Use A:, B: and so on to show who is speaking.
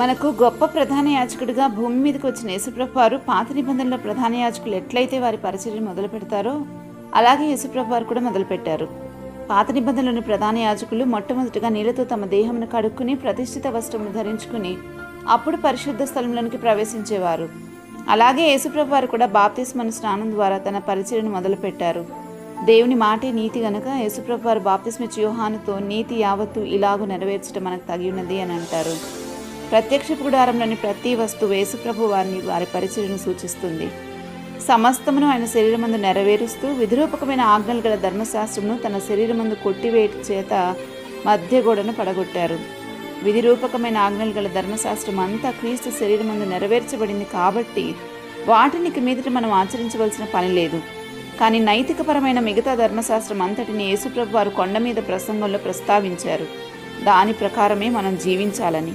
A: మనకు గొప్ప ప్రధాన యాజకుడిగా భూమి మీదకి వచ్చిన యేసుప్రభు వారు పాత నిబంధనల ప్రధాన యాజకులు ఎట్లయితే వారి పరిచర్యను మొదలు పెడతారో అలాగే యేసుప్రభు వారు కూడా మొదలుపెట్టారు పాత నిబంధనలోని ప్రధాన యాజకులు మొట్టమొదటిగా నీళ్ళతో తమ దేహమును కడుక్కుని ప్రతిష్ఠిత వస్త్రమును ధరించుకుని అప్పుడు పరిశుద్ధ స్థలంలోనికి ప్రవేశించేవారు. అలాగే యేసుప్రభు వారు కూడా బాప్తిస్మను స్నానం ద్వారా తన పరిచర్యను మొదలుపెట్టారు దేవుని మాటే నీతి గనక యేసుప్రభు వారు బాప్తిస్మిచ్చి యోహానుతో నీతి యావత్తు ఇలాగూ నెరవేర్చడం మనకు తగి ఉన్నది అని అంటారు. ప్రత్యక్ష గుడారంలోని ప్రతి వస్తువు యేసుప్రభు వారిని వారి పరిచయను సూచిస్తుంది. సమస్తమును ఆయన శరీరమందు నెరవేరుస్తూ విధిరూపకమైన ఆజ్ఞలు గల ధర్మశాస్త్రమును తన శరీరమందు కొట్టివేయట చేత మధ్య గోడను పడగొట్టారు. విధిరూపకమైన ఆజ్ఞలు గల ధర్మశాస్త్రం అంతా క్రీస్తు శరీరమందు నెరవేర్చబడింది కాబట్టి వాటిని మీదట మనం ఆచరించవలసిన పని లేదు. కానీ నైతికపరమైన మిగతా ధర్మశాస్త్రం అంతటిని యేసుప్రభు వారు కొండ మీద ప్రసంగంలో ప్రస్తావించారు. దాని ప్రకారమే మనం జీవించాలని.